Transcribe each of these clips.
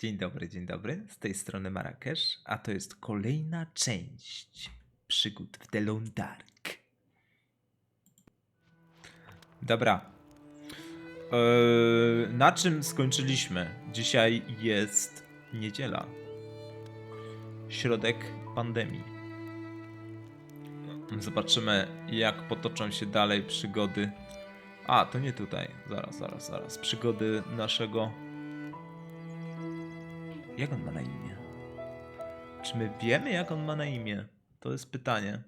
Dzień dobry, dzień dobry. Z tej strony Marrakesz, a to jest kolejna część przygód w Delon Dark. Dobra. Eee, na czym skończyliśmy? Dzisiaj jest niedziela. Środek pandemii. Zobaczymy, jak potoczą się dalej przygody. A, to nie tutaj. Zaraz, zaraz, zaraz. Przygody naszego jak on ma na imię? Czy my wiemy, jak on ma na imię? To jest pytanie.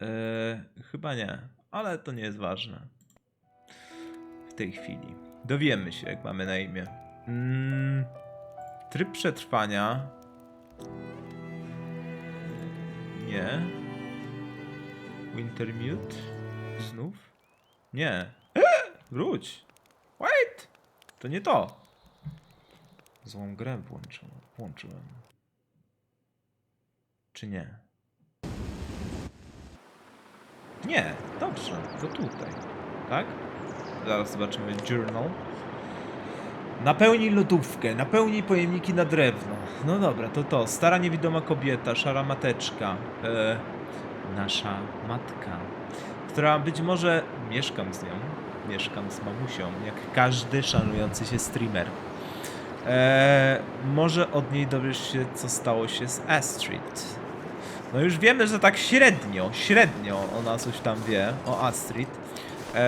Eee, chyba nie, ale to nie jest ważne. W tej chwili. Dowiemy się, jak mamy na imię. Mm, tryb przetrwania. Nie. Wintermute? Znów? Nie. Wróć! Wait! To nie to. Złą grę włączyłem. włączyłem. Czy nie? Nie, dobrze, to tutaj. Tak? Zaraz zobaczymy journal. Napełnij lodówkę, napełnij pojemniki na drewno. No dobra, to to. Stara niewidoma kobieta, szara mateczka. E, nasza matka, która być może mieszkam z nią. Mieszkam z mamusią, jak każdy szanujący się streamer. Eee, może od niej dowiesz się, co stało się z Astrid. No już wiemy, że tak średnio, średnio ona coś tam wie o Astrid. Eee,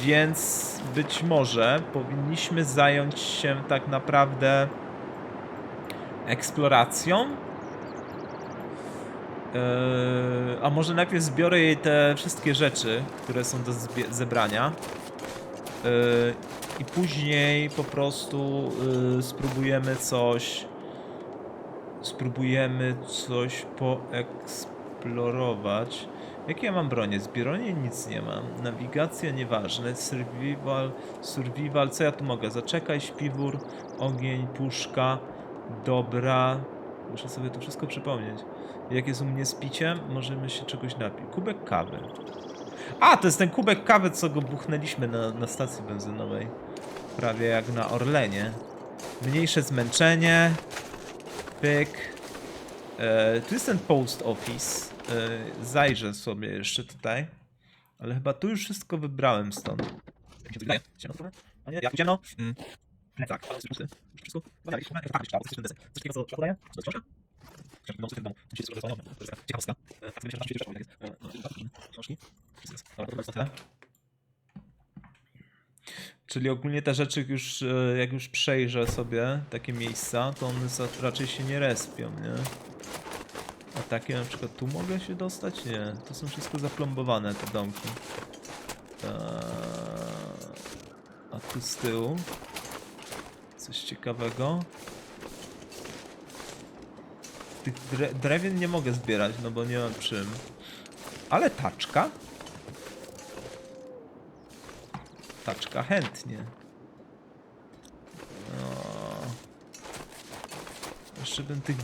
więc być może powinniśmy zająć się tak naprawdę eksploracją. Eee, a może najpierw zbiorę jej te wszystkie rzeczy, które są do zebrania. Eee, i później po prostu y, spróbujemy coś. Spróbujemy coś poeksplorować. Jakie ja mam bronie? Zbieranie nic nie mam. Nawigacja nieważne. Survival, survival. Co ja tu mogę? Zaczekaj, śpiwór, ogień, puszka. Dobra. Muszę sobie to wszystko przypomnieć. Jak jest u mnie z piciem? Możemy się czegoś napić. Kubek kawy. A, to jest ten kubek kawy, co go buchnęliśmy na, na stacji benzynowej. Prawie jak na Orlenie. Mniejsze zmęczenie. Pyk. E, tu jest ten post office. E, zajrzę sobie jeszcze tutaj. Ale chyba tu już wszystko wybrałem stąd. Jak? Ciemno wszystko? Tak, trzeba, coś takiego, co. Wszystko. Czyli ogólnie te rzeczy już, e, jak już przejrzę sobie takie miejsca, to one raczej się nie respią, nie? A takie na przykład tu mogę się dostać? Nie, to są wszystko zaplombowane te domki. Eee, A tu z tyłu coś ciekawego. Tych dre drewien nie mogę zbierać, no bo nie mam czym. Ale taczka? Taczka chętnie. No. Jeszcze bym tych,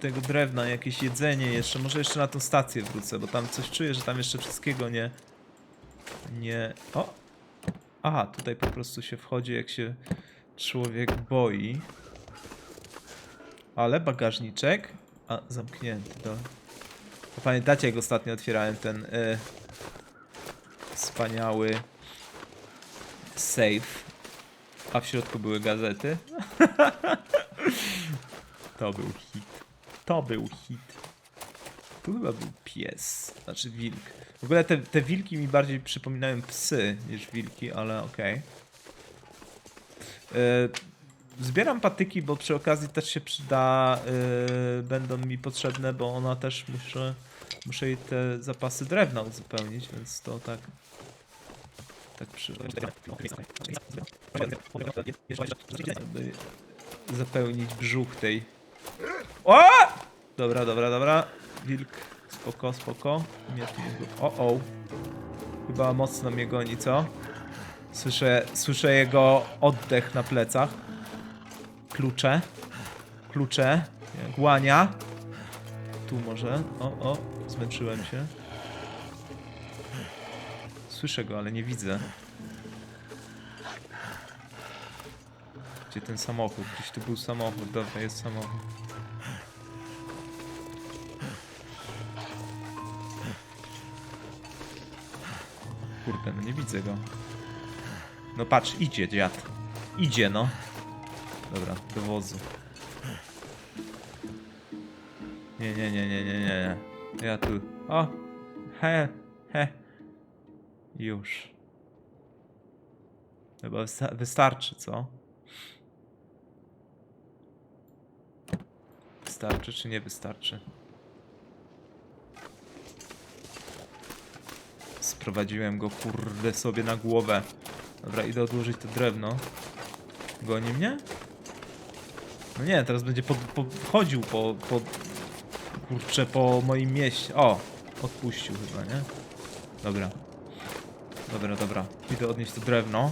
tego drewna, jakieś jedzenie jeszcze, może jeszcze na tą stację wrócę, bo tam coś czuję, że tam jeszcze wszystkiego nie... Nie... O! Aha, tutaj po prostu się wchodzi, jak się człowiek boi. Ale bagażniczek... A, zamknięty, to pamiętacie, jak ostatnio otwierałem ten... Y... Wspaniały safe, a w środku były gazety. to był hit. To był hit. Tu chyba był pies, znaczy wilk. W ogóle te, te wilki mi bardziej przypominają psy niż wilki, ale okej. Okay. Zbieram patyki, bo przy okazji też się przyda, yy, będą mi potrzebne, bo ona też muszę, muszę jej te zapasy drewna uzupełnić, więc to tak tak przy... Zapełnić brzuch tej... O! Dobra, dobra, dobra. Wilk, spoko, spoko. O, o. Chyba mocno mnie goni, co? Słyszę, słyszę jego oddech na plecach. Klucze. Klucze. Głania. Tu może. O, o. Zmęczyłem się. Słyszę go, ale nie widzę. Gdzie ten samochód? Gdzieś tu był samochód, dobra, jest samochód. Kurde, no nie widzę go. No patrz, idzie dziad. Idzie, no. Dobra, do wozu. Nie, nie, nie, nie, nie, nie, nie. Ja tu. O! He, he. Już. Chyba wysta- wystarczy, co? Wystarczy czy nie wystarczy? Sprowadziłem go kurde sobie na głowę. Dobra, idę odłożyć to drewno. Goni mnie? No nie, teraz będzie pod, po, chodził po, po... Kurczę, po moim mieście. O! Odpuścił chyba, nie? Dobra. Dobra, dobra. Idę odnieść to drewno.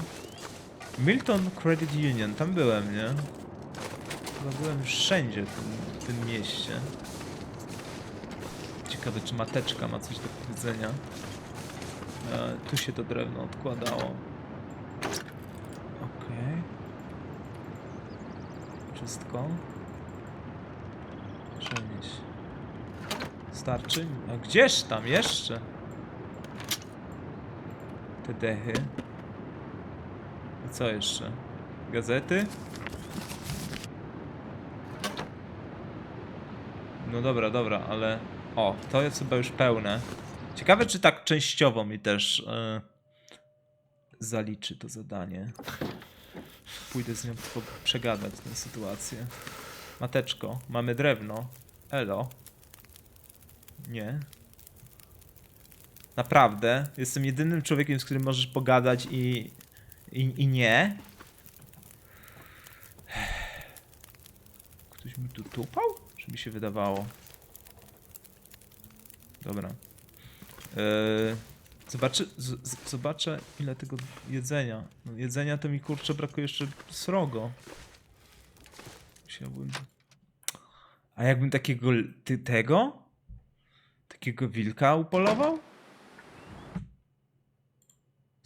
Milton Credit Union, tam byłem, nie? Chyba byłem wszędzie w tym, w tym mieście. Ciekawe, czy mateczka ma coś do powiedzenia. E, tu się to drewno odkładało. Okej. Wszystko. Przenieś. Starczy? A gdzież tam jeszcze? Te dechy. I co jeszcze? Gazety? No dobra, dobra, ale... O, to jest chyba już pełne. Ciekawe, czy tak częściowo mi też e, zaliczy to zadanie. Pójdę z nią przegadać tę sytuację. Mateczko, mamy drewno. Elo. Nie. Naprawdę? Jestem jedynym człowiekiem, z którym możesz pogadać i... i, i nie? Ktoś mi tu tupał? Czy mi się wydawało? Dobra. Yy, zobaczy, z, zobaczę ile tego jedzenia. No, jedzenia to mi kurczę brakuje jeszcze srogo. Musiałbym... A jakbym takiego ty, tego? Takiego wilka upolował?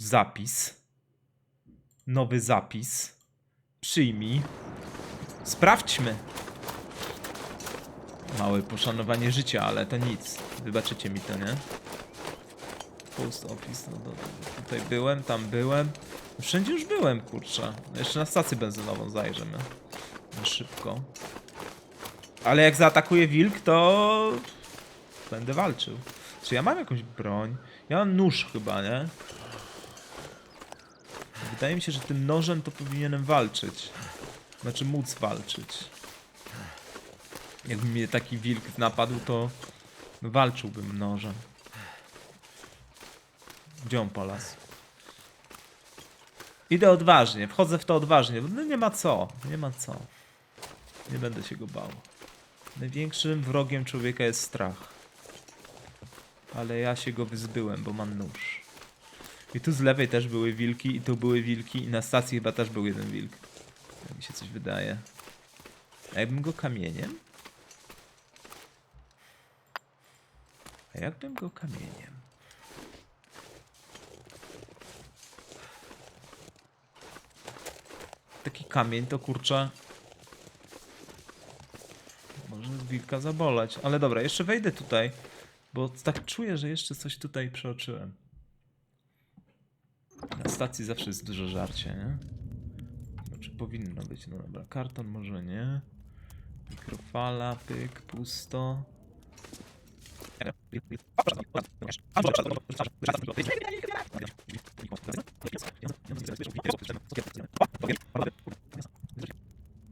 Zapis. Nowy zapis. Przyjmij. Sprawdźmy. Małe poszanowanie życia, ale to nic. Wybaczycie mi to, nie? Post office, no tutaj byłem, tam byłem. Wszędzie już byłem, kurczę. Jeszcze na stację benzynową zajrzymy. Na szybko. Ale jak zaatakuje wilk, to będę walczył. Czy ja mam jakąś broń? Ja mam nóż chyba, nie? Wydaje mi się, że tym nożem to powinienem walczyć. Znaczy móc walczyć. Jakby mnie taki wilk napadł, to walczyłbym nożem. Gdzie on polas? Idę odważnie, wchodzę w to odważnie, no nie ma co, nie ma co. Nie będę się go bał. Największym wrogiem człowieka jest strach. Ale ja się go wyzbyłem, bo mam nóż. I tu z lewej też były wilki, i tu były wilki, i na stacji chyba też był jeden wilk. Tak mi się coś wydaje. A jakbym go kamieniem? A jakbym go kamieniem? Taki kamień to kurczę. Może wilka zabolać. Ale dobra, jeszcze wejdę tutaj. Bo tak czuję, że jeszcze coś tutaj przeoczyłem. Na stacji zawsze jest dużo żarcia, nie? Znaczy powinno być, no dobra. Karton może nie. Mikrofala, pyk, pusto.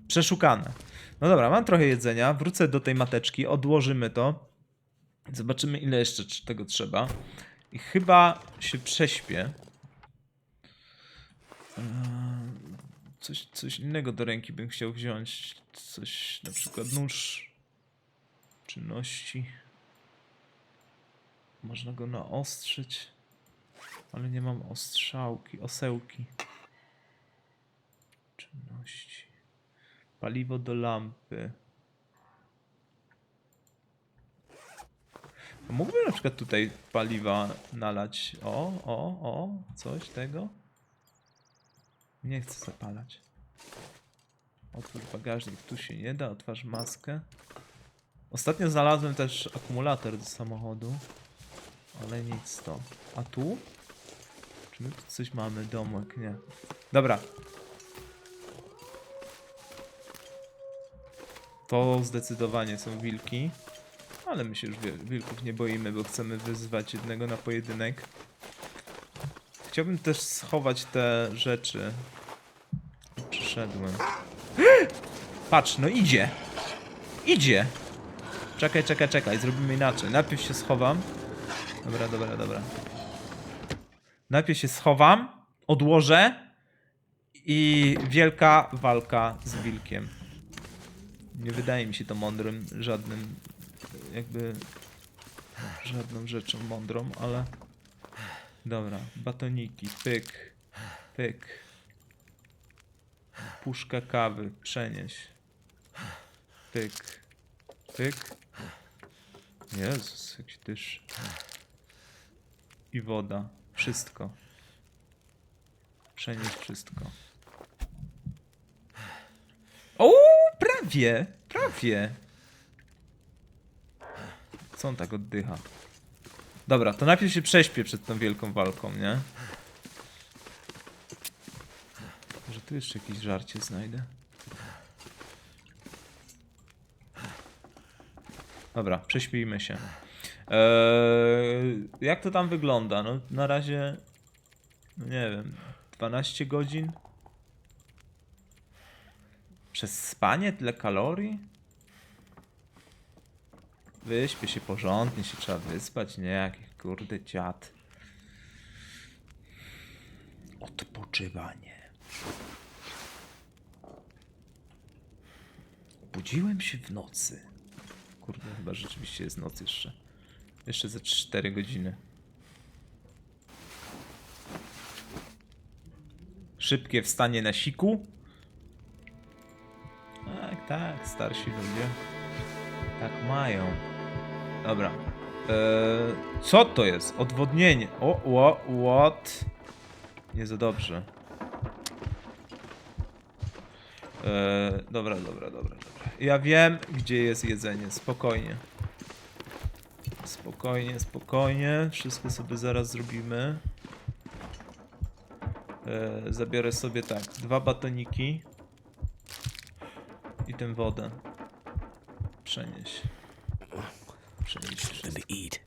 Przeszukane. No dobra, mam trochę jedzenia. Wrócę do tej mateczki, odłożymy to. Zobaczymy, ile jeszcze tego trzeba. I chyba się prześpię. Coś, coś innego do ręki bym chciał wziąć. Coś, na przykład nóż. Czynności. Można go naostrzyć. Ale nie mam ostrzałki, osełki. Czynności. Paliwo do lampy. Mógłbym na przykład tutaj paliwa nalać. O, o, o, coś tego. Nie chcę zapalać. Otwórz bagażnik, tu się nie da, otwarz maskę. Ostatnio znalazłem też akumulator do samochodu, ale nic to. A tu? Czy my tu coś mamy? Domek, nie. Dobra. To zdecydowanie są wilki. Ale my się już wilków nie boimy, bo chcemy wyzwać jednego na pojedynek. Chciałbym też schować te rzeczy. Przyszedłem. Patrz, no idzie! Idzie! Czekaj, czekaj, czekaj, zrobimy inaczej. Najpierw się schowam. Dobra, dobra, dobra. Najpierw się schowam, odłożę i wielka walka z wilkiem. Nie wydaje mi się to mądrym, żadnym, jakby, żadną rzeczą mądrą, ale dobra, batoniki, pyk, pyk, puszka kawy, przenieś, pyk, pyk, Jezus, jaki tyż i woda, wszystko, przenieś wszystko. O, prawie, prawie. Co on tak oddycha? Dobra, to najpierw się prześpię przed tą wielką walką, nie? Może tu jeszcze jakieś żarcie znajdę. Dobra, prześpijmy się. Eee, jak to tam wygląda? No, na razie, no nie wiem, 12 godzin? Przez spanie tyle kalorii? Wyśpię się porządnie, się trzeba wyspać, nie jakich kurde dziad. Odpoczywanie. Budziłem się w nocy. Kurde, chyba rzeczywiście jest noc jeszcze. Jeszcze ze 4 godziny. Szybkie wstanie na siku. Tak, tak, starsi ludzie. Tak mają. Dobra. Eee, co to jest? Odwodnienie. O, o, what? Nie za dobrze. Eee, dobra, dobra, dobra, dobra. Ja wiem, gdzie jest jedzenie. Spokojnie. Spokojnie, spokojnie. Wszystko sobie zaraz zrobimy. Eee, zabiorę sobie tak, dwa batoniki. I tę wodę. Przenieś. Eat.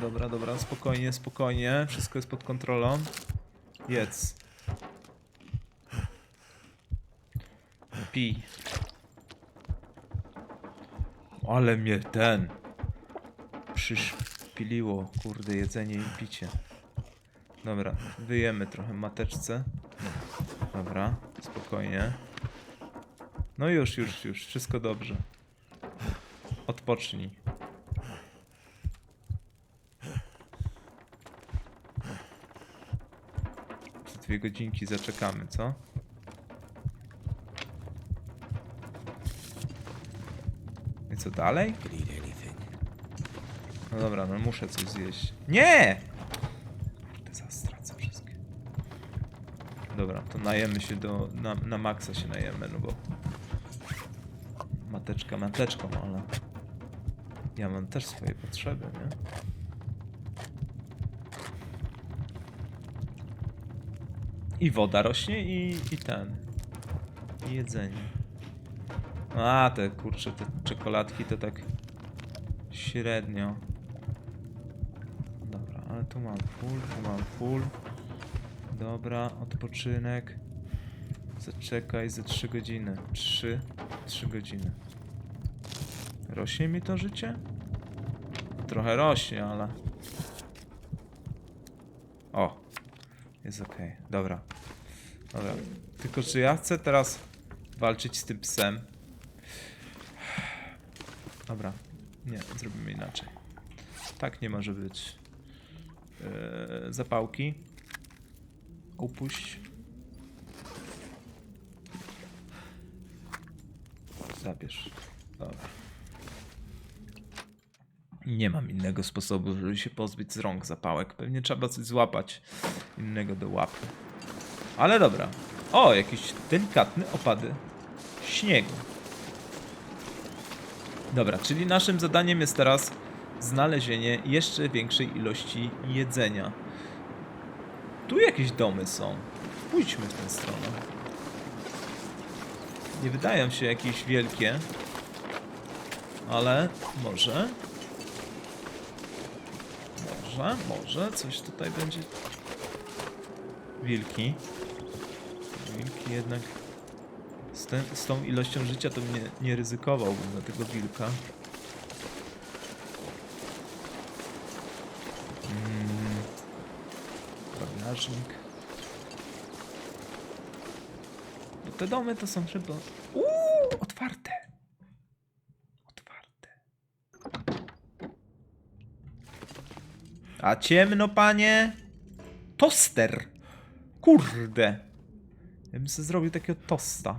Dobra, dobra, spokojnie, spokojnie. Wszystko jest pod kontrolą. Jedz. Pij. Ale mnie ten. Przyszpiliło, kurde, jedzenie i picie. Dobra, wyjemy trochę mateczce. Dobra, spokojnie. No już, już, już, wszystko dobrze. Odpocznij. Za dwie godzinki zaczekamy, co? I co dalej? No dobra, no muszę coś zjeść. Nie! Te zastracę wszystkie. Dobra, to najemy się do... Na, na maksa się najemy, no bo... Mateczka mateczką, ale... Ja mam też swoje potrzeby, nie? I woda rośnie i, i ten. I jedzenie. A, te kurcze, te czekoladki to tak średnio. Dobra, ale tu mam full, tu mam full. Dobra, odpoczynek. Zaczekaj ze 3 godziny. 3, 3 godziny. Rośnie mi to życie? Trochę rośnie, ale... O! Jest okej, dobra. Dobra. Tylko czy ja chcę teraz walczyć z tym psem? Dobra. Nie, zrobimy inaczej. Tak nie może być. Eee, zapałki. Upuść. Zabierz. Dobra. Nie mam innego sposobu, żeby się pozbyć z rąk zapałek. Pewnie trzeba coś złapać innego do łapy. Ale dobra. O, jakieś delikatne opady śniegu. Dobra, czyli naszym zadaniem jest teraz znalezienie jeszcze większej ilości jedzenia. Tu jakieś domy są. Pójdźmy w tę stronę. Nie wydają się jakieś wielkie. Ale może. Może, może coś tutaj będzie. Wilki. Wilki jednak. Z, z tą ilością życia to nie, nie ryzykowałbym na tego wilka. Mm. Bagażnik. No te domy to są chyba... Uuu, A ciemno, panie? Toster. Kurde. Ja bym sobie zrobił takiego tosta.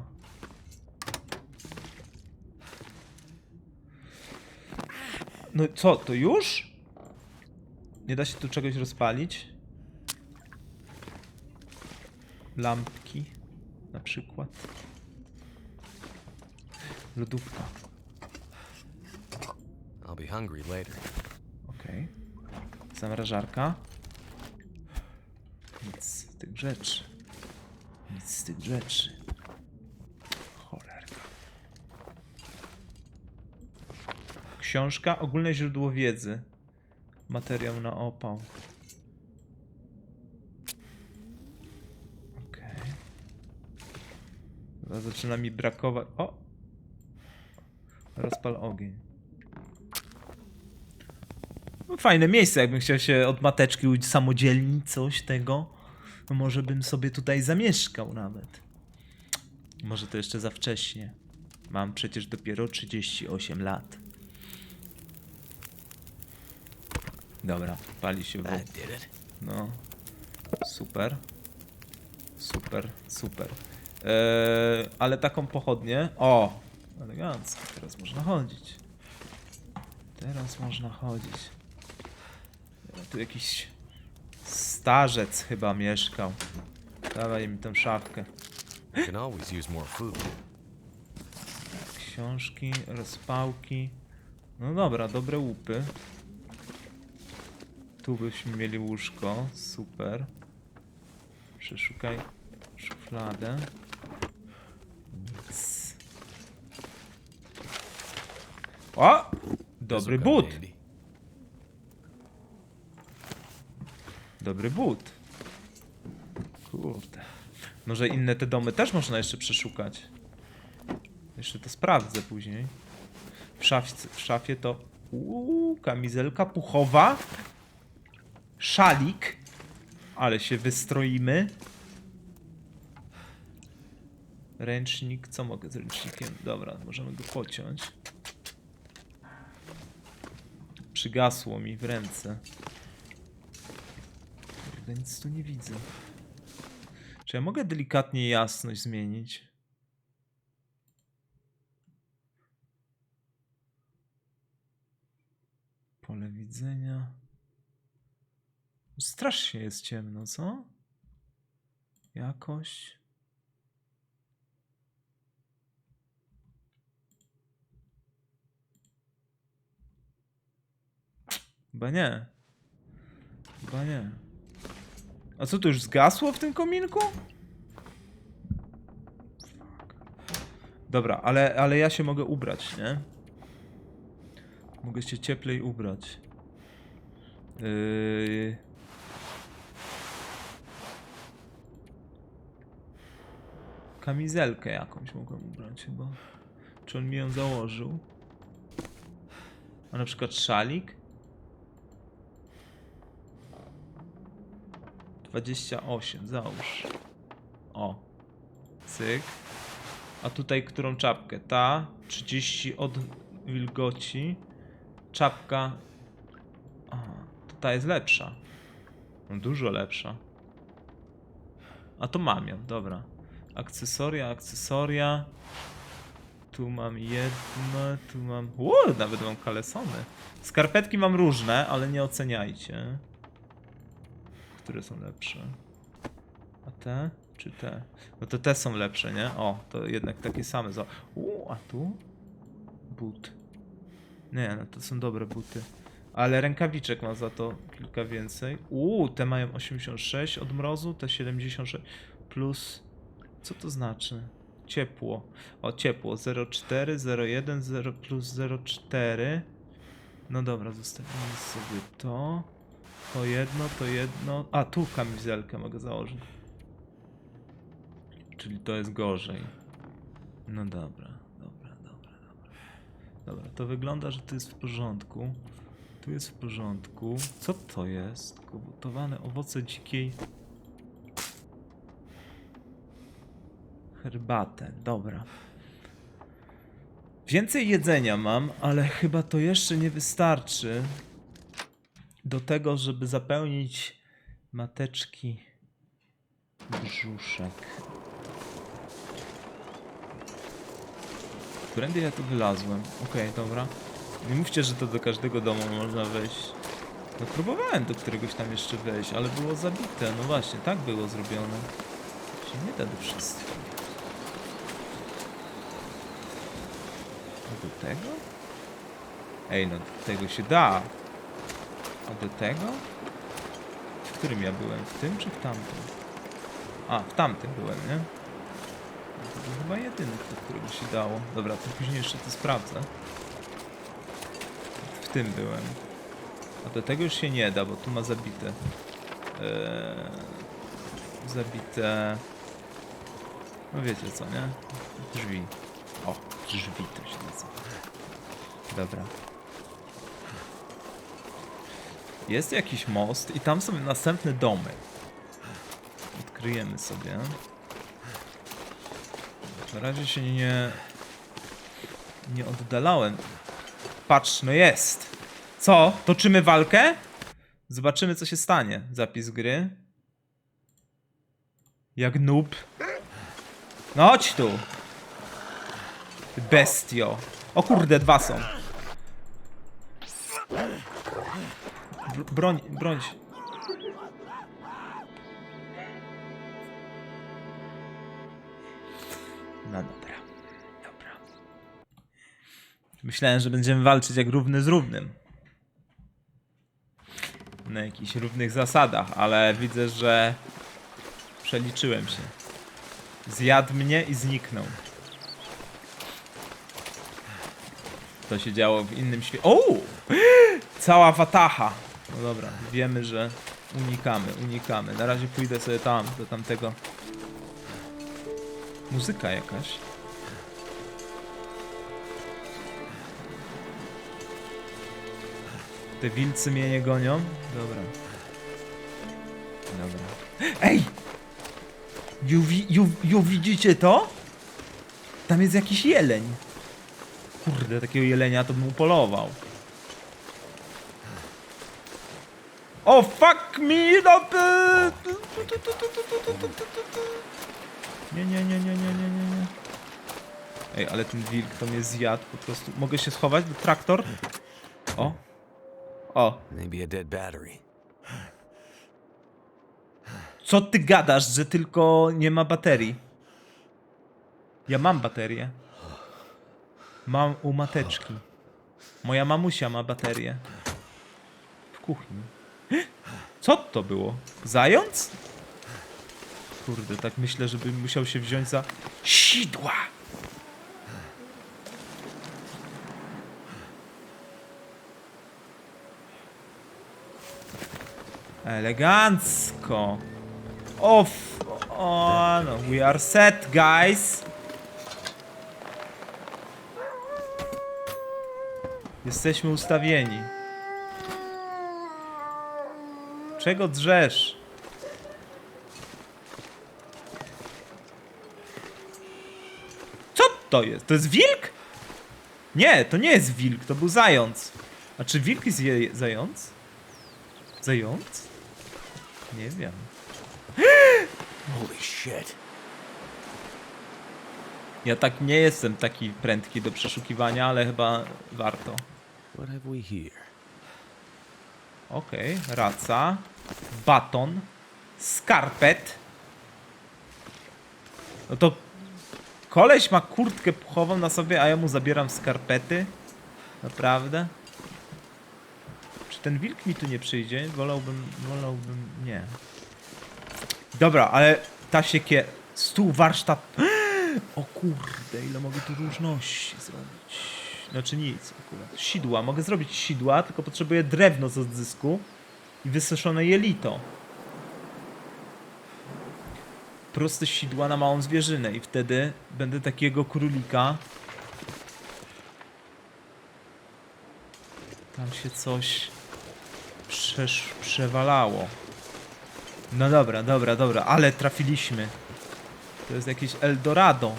No co, to już? Nie da się tu czegoś rozpalić? Lampki na przykład. Lodówka. I'll be hungry later. Zamrażarka. Nic z tych rzeczy. Nic z tych rzeczy. Cholerka. Książka. Ogólne źródło wiedzy. Materiał na opał. Okej. Chyba Zaczyna mi brakować. O! Rozpal ogień. Fajne miejsce, jakbym chciał się od mateczki usamodzielnić, coś tego. Może bym sobie tutaj zamieszkał nawet. Może to jeszcze za wcześnie. Mam przecież dopiero 38 lat. Dobra, pali się w... No. Super. Super, super. Eee, ale taką pochodnię. O! Elegancko, teraz można chodzić. Teraz można chodzić. Tu jakiś starzec chyba mieszkał. Dawaj mi tę szafkę. Książki, rozpałki. No dobra, dobre łupy. Tu byśmy mieli łóżko, super. Przeszukaj szufladę. Nic. O! Dobry but! Dobry but. Kurde. Może inne te domy też można jeszcze przeszukać. Jeszcze to sprawdzę później. W, szafce, w szafie to uuu, kamizelka puchowa. Szalik. Ale się wystroimy. Ręcznik. Co mogę z ręcznikiem? Dobra, możemy go pociąć. Przygasło mi w ręce. Kurde, nic tu nie widzę. Czy ja mogę delikatnie jasność zmienić? Pole widzenia. Strasznie jest ciemno, co? Jakoś. Chyba nie. Chyba nie. A co to już zgasło w tym kominku? Dobra, ale, ale ja się mogę ubrać, nie? Mogę się cieplej ubrać. Yy... Kamizelkę jakąś mogłem ubrać chyba. Czy on mi ją założył? A na przykład szalik? 28, załóż. O. Cyk. A tutaj którą czapkę? Ta. 30 od wilgoci. Czapka. Aha, to ta jest lepsza. Dużo lepsza. A to mam ją, dobra. Akcesoria, akcesoria. Tu mam jedno, tu mam... Ło, nawet mam kalesony. Skarpetki mam różne, ale nie oceniajcie. Które są lepsze. A te? Czy te? No to te są lepsze, nie? O, to jednak takie same. Za... U, a tu? But. Nie, no to są dobre buty. Ale rękawiczek mam za to kilka więcej. Uuu, te mają 86 od mrozu, te 76 plus. Co to znaczy? Ciepło. O, ciepło. 0,4, 0,1, 0 plus 0,4. No dobra, zostawimy sobie to. To jedno, to jedno. A, tu kamizelkę mogę założyć. Czyli to jest gorzej. No dobra, dobra, dobra, dobra. Dobra, to wygląda, że to jest w porządku. Tu jest w porządku. Co to jest? Gotowane owoce dzikiej. Herbatę, dobra. Więcej jedzenia mam, ale chyba to jeszcze nie wystarczy do tego, żeby zapełnić mateczki brzuszek. Którędy ja tu wylazłem? Okej, dobra. Nie mówcie, że to do każdego domu można wejść. No próbowałem do któregoś tam jeszcze wejść, ale było zabite. No właśnie, tak było zrobione. Się nie da do wszystkich. A do tego? Ej, no do tego się da. A do tego? W którym ja byłem? W tym czy w tamtym? A, w tamtym byłem, nie? To był chyba jedyny, do którego się dało. Dobra, to później jeszcze to sprawdzę. W tym byłem. A do tego już się nie da, bo tu ma zabite. Eee, zabite. No wiecie co, nie? Drzwi. O, drzwi to się nazywa. Dobra. Jest jakiś most i tam są następne domy. Odkryjemy sobie. Na razie się nie... Nie oddalałem. Patrz, no jest. Co? Toczymy walkę? Zobaczymy, co się stanie. Zapis gry. Jak noob. No chodź tu. Bestio. O kurde, dwa są. Br broń, broń. No dobra. Dobra. Myślałem, że będziemy walczyć jak równy z równym. Na jakichś równych zasadach, ale widzę, że przeliczyłem się. Zjadł mnie i zniknął. To się działo w innym świecie. O! Cała wataha. No dobra, wiemy, że unikamy, unikamy. Na razie pójdę sobie tam, do tamtego. Muzyka jakaś. Te wilcy mnie nie gonią? Dobra. Dobra. Ej! Ju, ju widzicie to? Tam jest jakiś jeleń. Kurde, takiego jelenia to bym upolował. O fuck me! No, ty- nie, nie, nie, nie, nie, nie, nie, nie. Ej, ale ten wilk to mnie zjadł po prostu. Mogę się schować? Traktor? O. O. Maybe a dead battery. Co ty gadasz, że tylko nie ma baterii? Ja mam baterię. Mam u mateczki. Moja mamusia ma baterię. W kuchni. Co to było? Zając? Kurde, tak myślę, żebym musiał się wziąć za sidła. Elegancko. Off. O, no, we are set, guys. Jesteśmy ustawieni. Czego drzesz? Co to jest? To jest wilk? Nie, to nie jest wilk, to był zając. A czy wilk jest je zając? Zając? Nie wiem. Holy shit. Ja tak nie jestem taki prędki do przeszukiwania, ale chyba warto. What have we here? Okej, raca, baton, skarpet. No to koleś ma kurtkę puchową na sobie, a ja mu zabieram skarpety? Naprawdę? Czy ten wilk mi tu nie przyjdzie? Wolałbym, wolałbym, nie. Dobra, ale ta siekie... Stół, warsztat... O kurde, ile mogę tu różności zrobić. Znaczy nic akurat. Sidła, mogę zrobić sidła, tylko potrzebuję drewno z odzysku i wysuszone jelito. Proste sidła na małą zwierzynę i wtedy będę takiego królika. Tam się coś przesz, przewalało. No dobra, dobra, dobra, ale trafiliśmy. To jest jakieś Eldorado.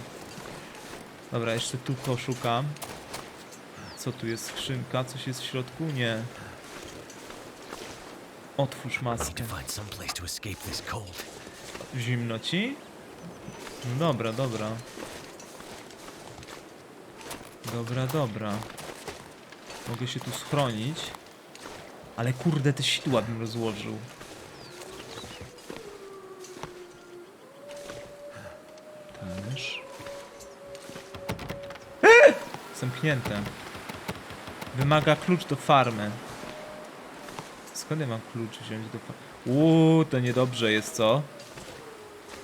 Dobra, jeszcze tu poszukam. Co tu jest skrzynka? Coś jest w środku? Nie. Otwórz maskę. Zimno ci? No Dobra, dobra. Dobra, dobra. Mogę się tu schronić. Ale kurde, te sidła bym rozłożył. Też. Eee! Zamknięte. Wymaga klucz do farmy. Skąd ja mam klucz wziąć do farmy? Uuu, to niedobrze jest, co?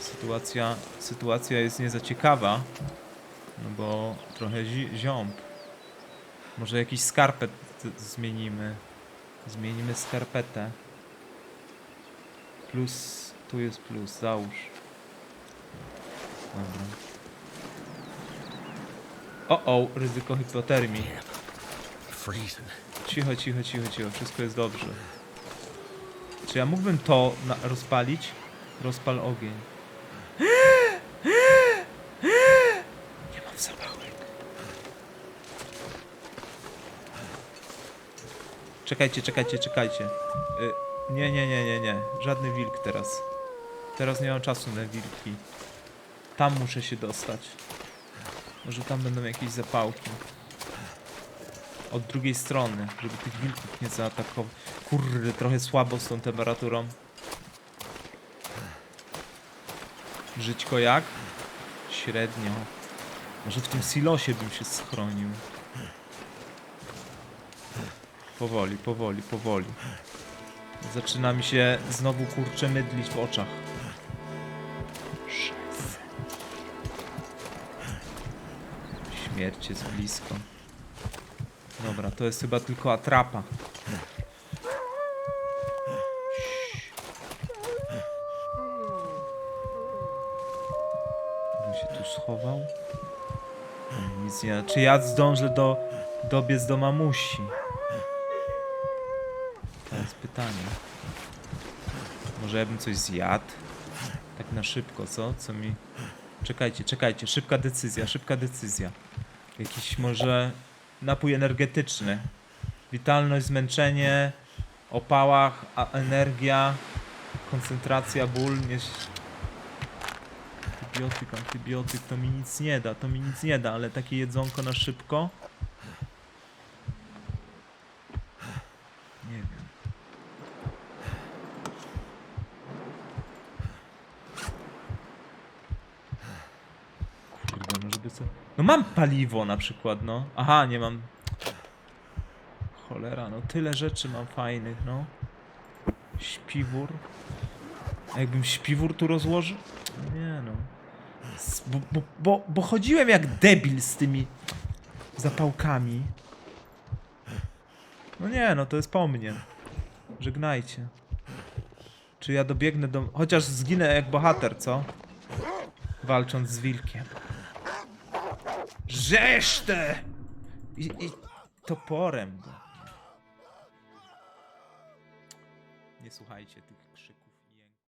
Sytuacja, sytuacja jest nie za ciekawa. No bo trochę zi ziąb. Może jakiś skarpet zmienimy. Zmienimy skarpetę. Plus, tu jest plus, załóż. Dobra. O, o, ryzyko hipotermii. Freezing. Cicho, cicho, cicho, cicho, wszystko jest dobrze. Czy ja mógłbym to rozpalić? Rozpal ogień. Nie mam zapałek. Czekajcie, czekajcie, czekajcie. Y, nie, nie, nie, nie, nie. Żadny wilk teraz. Teraz nie mam czasu na wilki. Tam muszę się dostać. Może tam będą jakieś zapałki od drugiej strony, żeby tych wilków nie zaatakował. Kurde, trochę słabo z tą temperaturą. Żyćko jak? Średnio. Może w tym silosie bym się schronił. Powoli, powoli, powoli. Zaczyna mi się znowu kurczę mydlić w oczach. Śmierć jest blisko. Dobra, to jest chyba tylko atrapa. Bym się tu schował? Nic nie. Czy ja zdążę do dobiec do mamusi? To jest pytanie. Może ja bym coś zjadł? Tak na szybko, co? Co mi... Czekajcie, czekajcie. Szybka decyzja, szybka decyzja. Jakiś może napój energetyczny. Witalność, zmęczenie, opałach, energia, koncentracja, ból. Nie... Antybiotyk, antybiotyk, to mi nic nie da, to mi nic nie da, ale takie jedzonko na szybko. Nie wiem. Kurde, może by co... No mam paliwo na przykład, no. Aha, nie mam... Cholera, no tyle rzeczy mam fajnych, no. Śpiwór. A jakbym śpiwór tu rozłożył? Nie no. Bo, bo, bo, bo chodziłem jak debil z tymi zapałkami. No nie, no to jest po mnie. Żegnajcie. Czy ja dobiegnę do... Chociaż zginę jak bohater, co? Walcząc z wilkiem. Resztę! I, I toporem. Nie słuchajcie tych